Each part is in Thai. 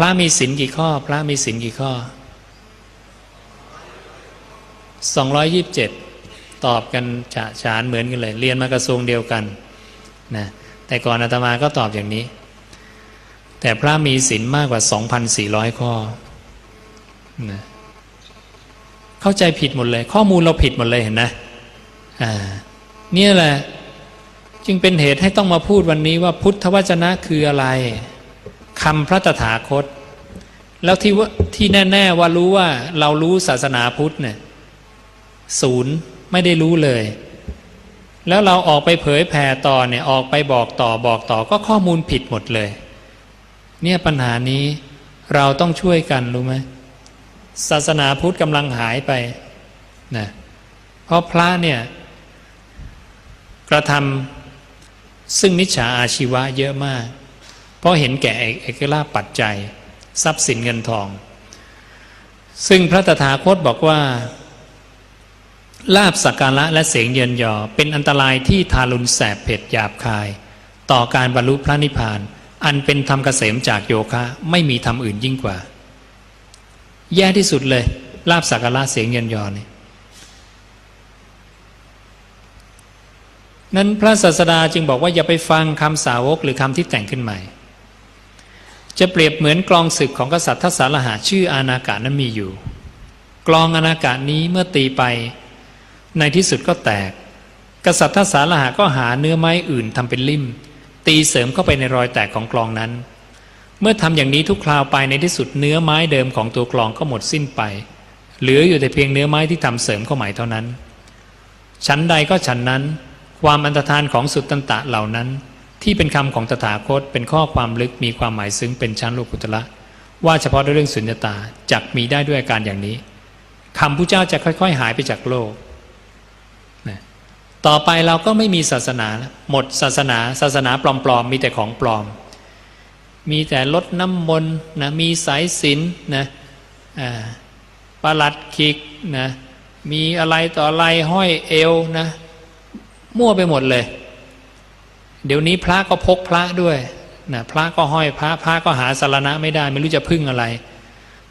ระมีศีลกี่ข้อ พระมีศีลกี่ข้อ 227 ตอบกันฉะฉานเหมือนกันเลย เรียนมากระทรวงเดียวกันนะแต่ก่อนอาตมาก็ตอบอย่างนี้ แต่พระมีศีลมากกว่า 2,400 ข้อนะเข้าใจผิดหมดเลย ข้อมูลเราผิดหมดเลยเห็นนะอ่าเนี่ยแหละ จึงเป็นเหตุให้ต้องมาพูดวันนี้ว่าพุทธวจนะคืออะไร คำพระตถาคต แล้วที่ว่าที่แน่ ๆ ว่ารู้ว่าเรารู้ศาสนาพุทธเนี่ยศูนย์ไม่ได้รู้เลย แล้วเราออกไปเผยแผ่ต่อเนี่ยออกไปบอกต่อบอกต่อก็ข้อมูลผิดหมดเลย เนี่ยปัญหานี้เราต้องช่วยกันรู้ไหมศาสนาพุทธกำลังหายไปนะเพราะพระเนี่ย กระทำซึ่งมิจฉาอาชีวะเยอะมาก เพราะเห็นแก่เอกลาปัจจัย ทรัพย์สินเงินทอง ซึ่งพระตถาคตบอกว่าลาบสักการะและเสียงเยินยอ เป็นอันตรายที่ทารุณแสบเผ็ดหยาบคาย ต่อการบรรลุพระนิพพาน อันเป็นธรรมเกษมจากโยคะ ไม่มีธรรมอื่นยิ่งกว่า แย่ที่สุดเลยลาบสักการะเสียงเยินยอเนี่ยนั้นพระศาสดาจึงบอกว่าอย่าไปฟังคำสาวกหรือคำที่แต่งขึ้นใหม่ จะเปรียบเหมือนกลองศึกของกษัตริย์ทศสารหาชื่ออานากานั้นมีอยู่ กลองอานากานี้เมื่อตีไป ในที่สุดก็แตก กษัตริย์ทศสารหาก็หาเนื้อไม้อื่นทำเป็นลิ่ม ตีเสริมเข้าไปในรอยแตกของกลองนั้น เมื่อทำอย่างนี้ทุกคราวไปในที่สุดเนื้อไม้เดิมของตัวกลองก็หมดสิ้นไป เหลืออยู่แต่เพียงเนื้อไม้ที่ทำเสริมเข้าใหม่เท่านั้นชั้นใดก็ชั้นนั้น ความอันตรธานของสุตตันตะเหล่านั้น ที่เป็นคำของตถาคตเป็นข้อความลึกมีความหมายซึ้งเป็นชั้นโลกุตละว่าเฉพาะด้วยเรื่องสุญญตาจักมีได้ด้วยอาการอย่างนี้คำผู้เจ้าจะค่อย ๆ หายไปจากโลกนะต่อไปเราก็ไม่มีศาสนา หมดศาสนา ศาสนาปลอมๆมีแต่ของปลอม มีแต่ลดน้ำมนต์นะมีสายสินนะประหลัดคิกนะมีอะไรต่ออะไรห้อยเอวนะ มั่วไปหมดเลย เดี๋ยวนี้พระก็พกพระด้วยนะพระก็ห้อยพระพระก็หาสารณะไม่ได้ ไม่รู้จะพึ่งอะไร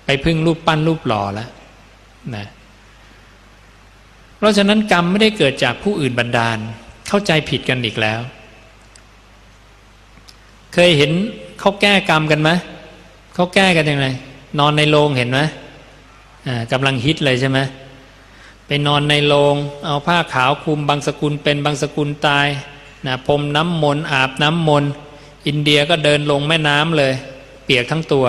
ไปพึ่งรูปปั้นรูปหล่อแล้วนะเพราะฉะนั้นกรรมไม่ได้เกิดจากผู้อื่นบันดาล เข้าใจผิดกันอีกแล้ว เคยเห็นเขาแก้กรรมกันไหมเขาแก้กันยังไงนอนในโรงเห็นไหมกำลังฮิตเลยใช่ไหมไปนอนในโรงเอาผ้าขาวคลุมบางสกุลเป็นบางสกุลตาย นะพรมน้ำมนต์อาบน้ำมนต์อินเดียก็เดินลงแม่น้ำเลย เปียกทั้งตัว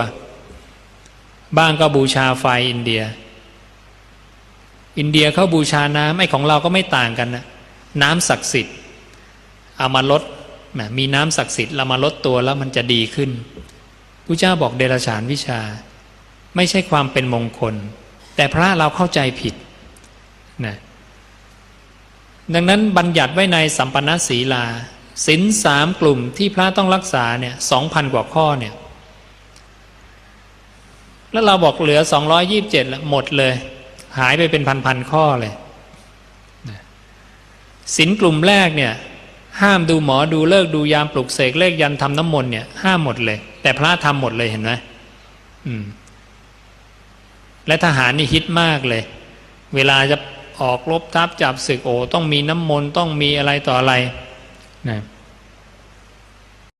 บ้างก็บูชาไฟอินเดีย อินเดียเขาบูชาน้ำไอ้ของเราก็ไม่ต่างกันนะน้ำศักดิ์สิทธิ์เอามาลดมีน้ำศักดิ์สิทธิ์เรามาลดตัวแล้วมันจะดีขึ้นพระเจ้าบอกเดรัจฉานวิชา ไม่ใช่ความเป็นมงคล แต่พระเราเข้าใจผิดนะ ดังนั้นบัญญัติไว้ในสัมปนนศีลาศินสามกลุ่มที่พระต้องรักษาเนี่ยสองพันกว่าข้อเนี่ย แล้วเราบอกเหลือสองร้อยี่บเจ็ดหมดเลย หายไปเป็นพันๆข้อเลยศินกลุ่มแรกเนี่ย ห้ามดูหมอดูเลิกดูยามปลุกเสกเลขยันทำน้ำมนต์เนี่ยห้ามหมดเลย แต่พระทำหมดเลยเห็นไหมอืม และทหารนี่ฮิตมากเลย เวลาจะ ออกลบทัพจับศึกโอต้องมีน้ำมนต์ต้องมีอะไรต่ออะไรนะ